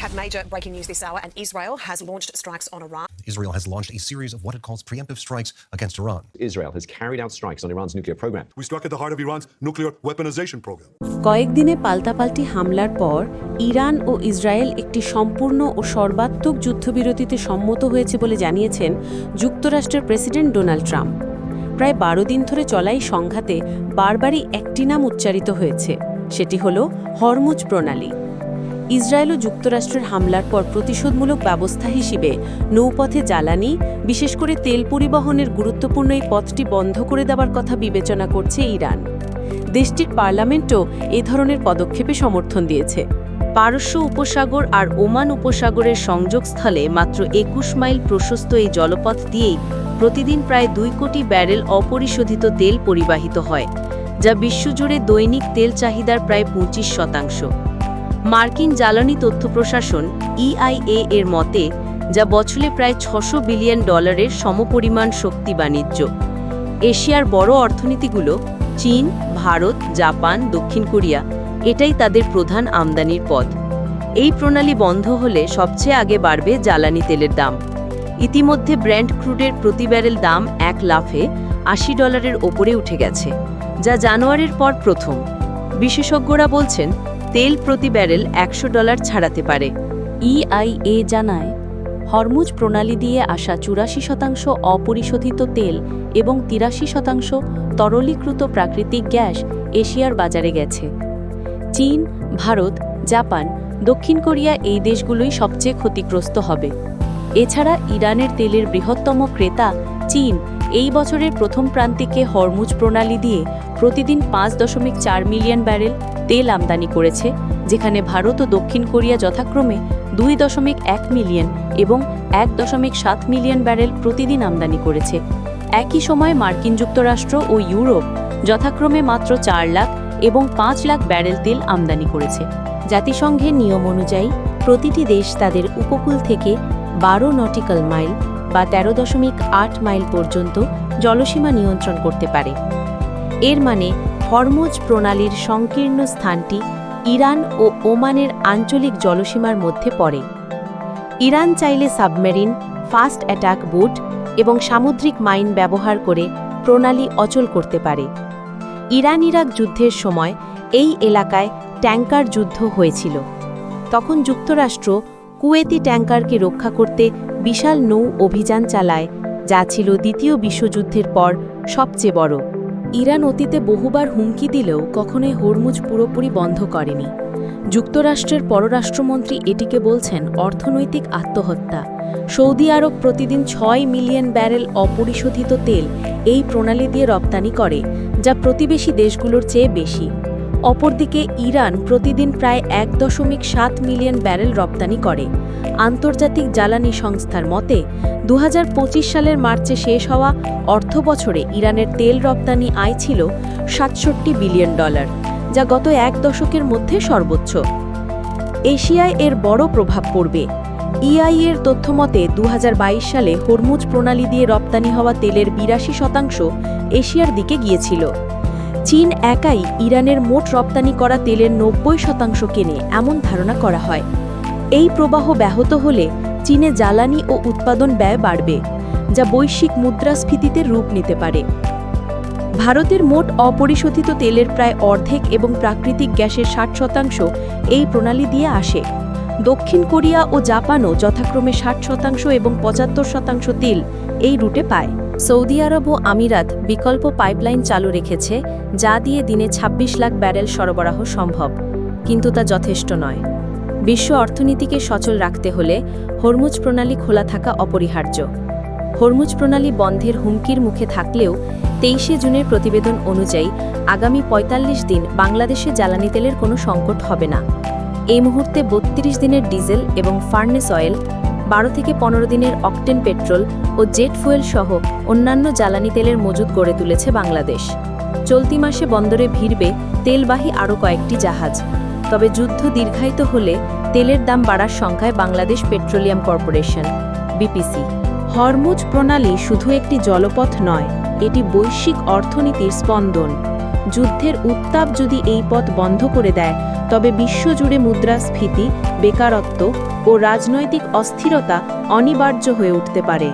Major breaking news this hour, and Israel has launched strikes on Iran. Israel has launched a series of what it calls preemptive strikes against Iran. Israel has carried out strikes on Iran's nuclear program. We struck at the heart of Iran's nuclear weaponization program. কয়েকদিনে পাল্টাপাল্টি হামলার পর Iran ও Israel একটি সম্পূর্ণ ও সর্বাত্মক যুদ্ধবিরতিতে সম্মত হয়েছে বলে জানিয়েছেন যুক্তরাষ্ট্রের প্রেসিডেন্ট ডোনাল্ড ট্রাম্প প্রায় বারো দিন ধরে চলা এই সংঘাতে বারবারই একটি নাম উচ্চারিত হয়েছে সেটি হল হরমুজ প্রণালী ইসরায়েল ও যুক্তরাষ্ট্রের হামলার পর প্রতিশোধমূলক ব্যবস্থা হিসেবে নৌপথে জ্বালানি, বিশেষ করে তেল পরিবহনের গুরুত্বপূর্ণ এই পথটি বন্ধ করে দেওয়ার কথা বিবেচনা করছে ইরান। দেশটির পার্লামেন্টও এ ধরনের পদক্ষেপে সমর্থন দিয়েছে। পারস্য উপসাগর আর ওমান উপসাগরের সংযোগস্থলে মাত্র একুশ মাইল প্রশস্ত এই জলপথ দিয়েই প্রতিদিন প্রায় দুই কোটি ব্যারেল অপরিশোধিত তেল পরিবাহিত হয়, যা বিশ্বজুড়ে দৈনিক তেল চাহিদার প্রায় পঁচিশ শতাংশ। মার্কিন জ্বালানি তথ্য প্রশাসন ইআইএ এর মতে, যা বছরে প্রায় ছশো বিলিয়ন ডলারের সমপরিমাণ শক্তি বাণিজ্য। এশিয়ার বড় অর্থনীতিগুলো, চীন, ভারত, জাপান, দক্ষিণ কোরিয়া, এটাই তাদের প্রধান আমদানির পথ। এই প্রণালী বন্ধ হলে সবচেয়ে আগে বাড়বে জ্বালানি তেলের দাম। ইতিমধ্যে ব্র্যান্ড ক্রুডের প্রতি ব্যারেল দাম এক লাফে আশি ডলারের ওপরে উঠে গেছে, যা জানুয়ারির পর প্রথম। বিশেষজ্ঞরা বলছেন তেল প্রতি ব্যারেল একশো ডলার ছাড়াতে পারে। ইআইএ জানায়, হরমুজ প্রণালী দিয়ে আসা চুরাশি শতাংশ অপরিশোধিত তেল এবং তিরাশি শতাংশ তরলীকৃত প্রাকৃতিক গ্যাস এশিয়ার বাজারে গেছে। চীন, ভারত, জাপান, দক্ষিণ কোরিয়া এই দেশগুলোই সবচেয়ে ক্ষতিগ্রস্ত হবে। এছাড়া ইরানের তেলের বৃহত্তম ক্রেতা চীন এই বছরের প্রথম প্রান্তিকে হরমুজ প্রণালী দিয়ে প্রতিদিন পাঁচ দশমিক চার মিলিয়ন ব্যারেল তেল আমদানি করেছে, যেখানে ভারত ও দক্ষিণ কোরিয়া যথাক্রমে দুই দশমিক এক মিলিয়ন এবং এক দশমিক সাত মিলিয়ন ব্যারেল প্রতিদিন আমদানি করেছে। একই সময় মার্কিন যুক্তরাষ্ট্র ও ইউরোপ যথাক্রমে মাত্র চার লাখ এবং পাঁচ লাখ ব্যারেল তেল আমদানি করেছে। জাতিসংঘের নিয়ম অনুযায়ী প্রতিটি দেশ তাদের উপকূল থেকে বারো নটিক্যাল মাইল বা তেরো দশমিক আট মাইল পর্যন্ত জলসীমা নিয়ন্ত্রণ করতে পারে। এর মানে হরমুজ প্রণালীর সংকীর্ণ স্থানটি ইরান ও ওমানের আঞ্চলিক জলসীমার মধ্যে পড়ে। ইরান চাইলে সাবমেরিন, ফাস্ট অ্যাটাক বুট এবং সামুদ্রিক মাইন ব্যবহার করে প্রণালী অচল করতে পারে। ইরান ইরাক যুদ্ধের সময় এই এলাকায় ট্যাঙ্কার যুদ্ধ হয়েছিল। তখন যুক্তরাষ্ট্র কুয়েতি ট্যাঙ্কারকে রক্ষা করতে বিশাল নৌ অভিযান চালায়, যা ছিল দ্বিতীয় বিশ্বযুদ্ধের পর সবচেয়ে বড়। ইরান অতীতে বহুবার হুমকি দিলেও কখনোই হরমুজ পুরোপুরি বন্ধ করেনি। যুক্তরাষ্ট্রের পররাষ্ট্রমন্ত্রী এটিকে বলছেন অর্থনৈতিক আত্মহত্যা। সৌদি আরব প্রতিদিন ছয় মিলিয়ন ব্যারেল অপরিশোধিত তেল এই প্রণালী দিয়ে রপ্তানি করে, যা প্রতিবেশী দেশগুলোর চেয়ে বেশি। অপরদিকে ইরান প্রতিদিন প্রায় এক দশমিক সাত মিলিয়ন ব্যারেল রপ্তানি করে। আন্তর্জাতিক জ্বালানি সংস্থার মতে দু হাজার পঁচিশ সালের মার্চে শেষ হওয়া অর্থ বছরে ইরানের তেল রপ্তানি আয় ছিল সাতষট্টি বিলিয়ন ডলার, যা গত এক দশকের মধ্যে সর্বোচ্চ। এশিয়ায় এর বড় প্রভাব পড়বে। ইআই এর তথ্যমতে দু হাজার বাইশ সালে হরমুজ প্রণালী দিয়ে রপ্তানি হওয়া তেলের বিরাশি শতাংশ এশিয়ার দিকে গিয়েছিল। চীন একাই ইরানের মোট রপ্তানি করা তেলের নব্বই শতাংশ কেনে এমন ধারণা করা হয়। এই প্রবাহ ব্যাহত হলে চীনে জ্বালানি ও উৎপাদন ব্যয় বাড়বে, যা বৈশ্বিক মুদ্রাস্ফীতিতে রূপ নিতে পারে। ভারতের মোট অপরিশোধিত তেলের প্রায় অর্ধেক এবং প্রাকৃতিক গ্যাসের ষাট শতাংশ এই প্রণালী দিয়ে আসে। দক্ষিণ কোরিয়া ও জাপানও যথাক্রমে ষাট শতাংশ এবং পঁচাত্তর শতাংশ তেল এই রুটে পায়। সৌদি আরব ও আমিরাত বিকল্প পাইপলাইন চালু রেখেছে, যা দিয়ে দিনে ২৬ লাখ ব্যারেল সরবরাহ সম্ভব, কিন্তু তা যথেষ্ট নয়। বিশ্ব অর্থনীতিকে সচল রাখতে হলে হরমুজ প্রণালী খোলা থাকা অপরিহার্য। হরমুজ প্রণালী বন্ধের হুমকির মুখে থাকলেও তেইশে জুনের প্রতিবেদন অনুযায়ী আগামী ৪৫ দিন বাংলাদেশে জ্বালানি তেলের কোনো সংকট হবে না। এই মুহূর্তে বত্রিশ দিনের ডিজেল এবং ফার্নেস অয়েল, বারো থেকে পনেরো দিনের অকটেন পেট্রোল ও জেট ফুয়েল সহ অন্যান্য জ্বালানি তেলের মজুদ গড়ে তুলেছে বাংলাদেশ। চলতি মাসে বন্দরে ভিড়বে তেলবাহী আরও কয়েকটি জাহাজ। তবে যুদ্ধ দীর্ঘায়িত হলে তেলের দাম বাড়ার সংখ্যায় Bangladesh petroleum corporation, BPC. Hormuz প্রণালী শুধু একটি জলপথ নয়, এটি বৈশ্বিক অর্থনীতির স্পন্দন। যুদ্ধের উত্তাপ যদি এই পথ বন্ধ করে দেয়, তবে বিশ্বজুড়ে মুদ্রাস্ফীতি, বেকারত্ব ও রাজনৈতিক অস্থিরতা অনিবার্য হয়ে উঠতে পারে।